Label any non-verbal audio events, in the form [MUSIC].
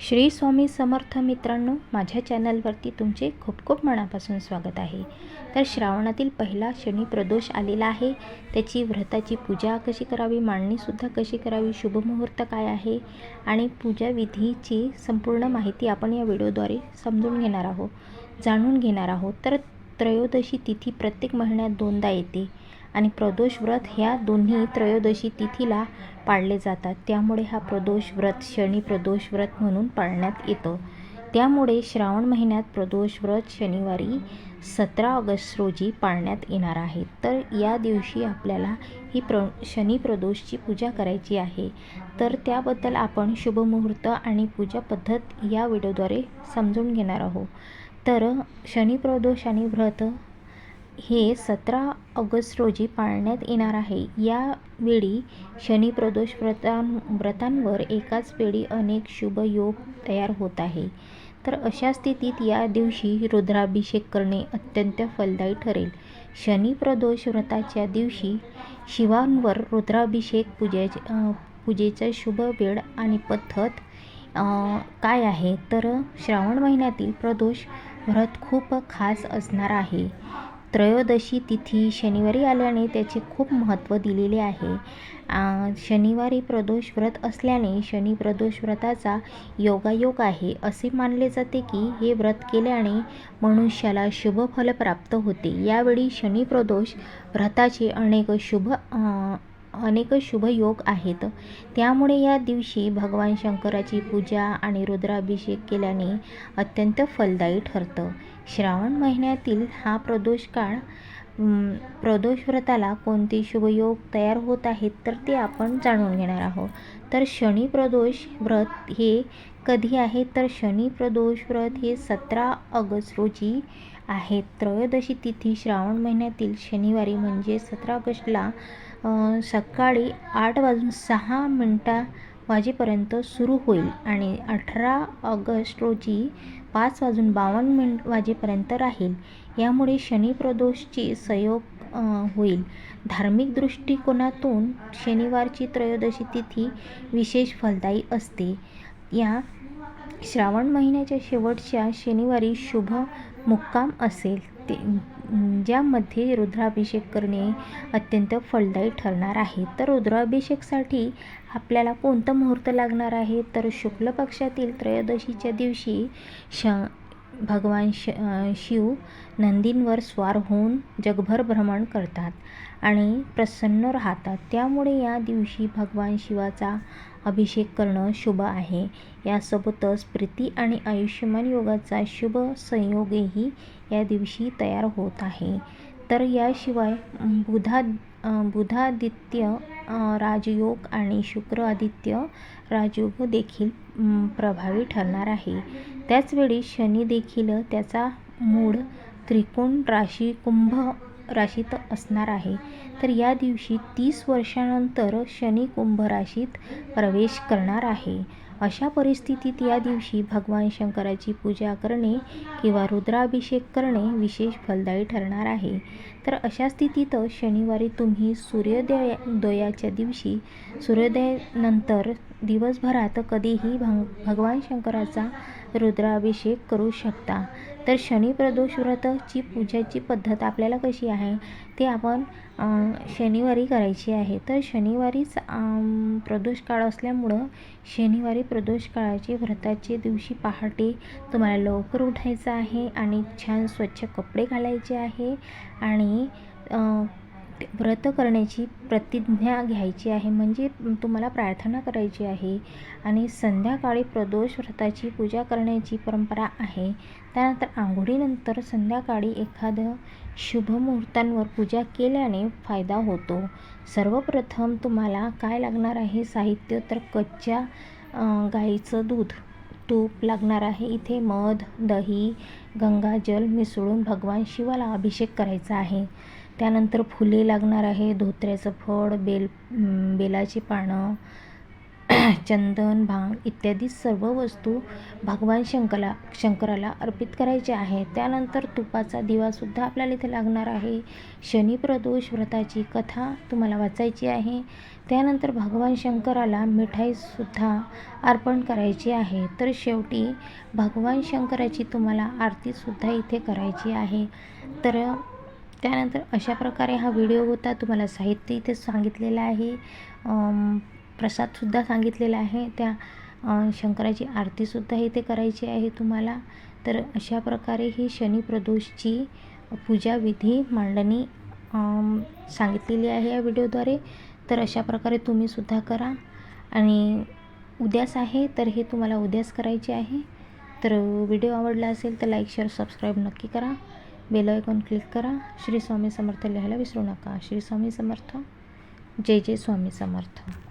श्री स्वामी समर्थ मित्रांनो माझ्या चॅनलवरती तुमचे खूप खूप मनापासून स्वागत आहे. तर श्रावणातील पहिला शनी प्रदोष आलेला आहे. त्याची व्रताची पूजा कशी करावी मांडणीसुद्धा कशी करावी शुभमुहूर्त काय आहे आणि पूजा विधीची संपूर्ण माहिती आपण या व्हिडिओद्वारे समजून घेणार आहोत जाणून घेणार आहोत. तर त्रयोदशी तिथी प्रत्येक महिन्यात दोनदा येते. आणि प्रदोष व्रत ह्या दोन्ही त्रयोदशी तिथीला पाळले जातात. त्यामुळे हा प्रदोष व्रत शनी प्रदोष व्रत म्हणून पाळण्यात येतं. त्यामुळे श्रावण महिन्यात प्रदोष व्रत शनिवारी सतरा ऑगस्ट रोजी पाळण्यात येणार आहे. तर या दिवशी आपल्याला ही प्र शनी प्रदोषची पूजा करायची आहे. तर त्याबद्दल आपण शुभमुहूर्त आणि पूजा पद्धत या व्हिडिओद्वारे समजून घेणार आहोत. तर शनी प्रदोष आणि व्रत हे सतरा ऑगस्ट रोजी पाळण्यात येणार आहे. यावेळी शनी प्रदोष व्रतां व्रतांवर एकाच वेळी अनेक शुभ योग तयार होत आहे. तर अशा स्थितीत या दिवशी रुद्राभिषेक करणे अत्यंत फलदायी ठरेल. शनी प्रदोष व्रताच्या दिवशी शिवांवर रुद्राभिषेक पूजेचे पूजेचा शुभ वेळ आणि पद्धत काय आहे? तर श्रावण महिन्यातील प्रदोष व्रत खूप खास असणार आहे. त्रयोदशी तिथी शनिवारी आल्याने त्याचे खूप महत्त्व दिलेले आहे. शनिवारी प्रदोष व्रत असल्याने शनी प्रदोष व्रताचा योगायोग आहे. असे मानले जाते की हे व्रत केल्याने मनुष्याला शुभ फल प्राप्त होते. यावेळी शनी प्रदोष व्रताचे अनेक शुभ अनेक शुभ योग आहेत. त्यामुळे या दिवशी भगवान शंकराची पूजा आणि रुद्राभिषेक केल्याने अत्यंत फलदायी ठरतं. श्रावण महिन्यातील हा प्रदोष काळ प्रदोष व्रताला कोणते शुभयोग तयार होत आहेत तर ते आपण जाणून घेणार आहोत. तर शनी प्रदोष व्रत हे कधी आहे? तर शनी प्रदोष व्रत हे सतरा ऑगस्ट रोजी आहे. त्रयोदशी तिथी श्रावण महिन्यातील शनिवारी म्हणजे सतरा ऑगस्टला सकाळी आठ वाजून सहा मिनटा वाजेपर्यंत सुरू होईल आणि अठरा ऑगस्ट रोजी पाच वाजून बावन्न मिनिट वाजेपर्यंत राहील. यामुळे शनिप्रदोषची संयोग होईल. धार्मिक दृष्टिकोनातून शनिवारची त्रयोदशी तिथी विशेष फलदायी असते. या श्रावण महिन्याच्या शेवटच्या शनिवारी शुभ मुक्काम असेल. ते ज्यामध्ये रुद्राभिषेक करणे अत्यंत फलदायी ठरणार आहे. तर रुद्राभिषेकसाठी आपल्याला कोणतं मुहूर्त लागणार आहे? तर शुक्ल पक्षातील त्रयोदशीच्या दिवशी श भगवान श शिव नंदींवर स्वार होऊन जगभर भ्रमण करतात. आणि प्रसन्न राहतात. त्यामुळे या दिवशी भगवान शिवाचा अभिषेक करणं शुभ आहे. यासोबतच प्रीती आणि आयुष्यमान योगाचा शुभ संयोगही या दिवशी तयार होत आहे. तर याशिवाय बुधा बुधादित्य राजयोग आणि शुक्र आदित्य राजयोग देखील प्रभावी ठरणार आहे. त्याचवेळी शनी देखील त्याचा मूळ त्रिकोण राशी कुंभ राशीत असणार आहे. तर या दिवशी तीस वर्षानंतर शनी कुंभ राशीत प्रवेश करणार आहे. अशा परिस्थितीत या दिवशी भगवान शंकराची पूजा करणे किंवा रुद्राभिषेक करणे विशेष फलदायी ठरणार आहे. तर अशा स्थितीत शनिवारी तुम्ही सूर्योदय दोयाच्या दिवशी सूर्योदयानंतर दिवसभरात कधीही भग भगवान शंकराचा रुद्राभिषेक करू शकता. तर शनी प्रदोष व्रतची पूजाची पद्धत आपल्याला कशी आहे? ते आपण शनिवारी करायची आहे. तर शनिवारीच प्रदोष काळ असल्यामुळं शनिवारी प्रदोष काळाची व्रताचे दिवशी पहाटे तुम्हाला लवकर उठायचं आहे आणि छान स्वच्छ कपडे घालायचे आहे आणि व्रत करण्याची प्रतिज्ञा घ्यायची आहे. म्हणजे तुम्हाला प्रार्थना करायची आहे आणि संध्याकाळी प्रदोष व्रताची पूजा करण्याची परंपरा आहे. त्यानंतर आंघोळीनंतर संध्याकाळी एखादं शुभ मुहूर्तांवर पूजा केल्याने फायदा होतो. सर्वप्रथम तुम्हाला काय लागणार आहे? साहित्य तर कच्च्या गाईचं दूध तूप लागणार आहे. इथे मध दही गंगाजल मिसळून भगवान शिवाला अभिषेक करायचा आहे. त्यानंतर फुले लागणार आहे धोत्र्याचं फळ बेल बेलाची पानं [CLEARS THROAT] चंदन भांग इत्यादी सर्व वस्तू भगवान शंकरला शंकराला अर्पित करायचे आहे त्यानंतर तुपाचा दिवासुद्धा आपल्याला इथे लागणार आहे. शनिप्रदोष व्रताची कथा तुम्हाला वाचायची आहे. त्यानंतर भगवान शंकराला मिठाईसुद्धा अर्पण करायची आहे. तर शेवटी भगवान शंकराची तुम्हाला आरतीसुद्धा इथे करायची आहे. तर त्यानंतर अशा प्रकारे हा व्हिडिओ होता. तुम्हाला साहित्य इथे सांगितलेलं आहे. प्रसादसुद्धा सांगितलेला आहे. त्या शंकराची आरतीसुद्धा इथे करायची आहे तुम्हाला. तर अशा प्रकारे ही शनिप्रदोषची पूजाविधी मांडणी सांगितलेली आहे या व्हिडिओद्वारे. तर अशा प्रकारे तुम्हीसुद्धा करा. आणि उद्याच आहे तर हे तुम्हाला उद्याच करायचे आहे. तर व्हिडिओ आवडला असेल तर लाईक शेअर सबस्क्राईब नक्की करा. बेल आयकॉन क्लिक करा? श्री स्वामी समर्थ लिहायला विसरू नका. श्री स्वामी समर्थ. जय जय स्वामी समर्थ.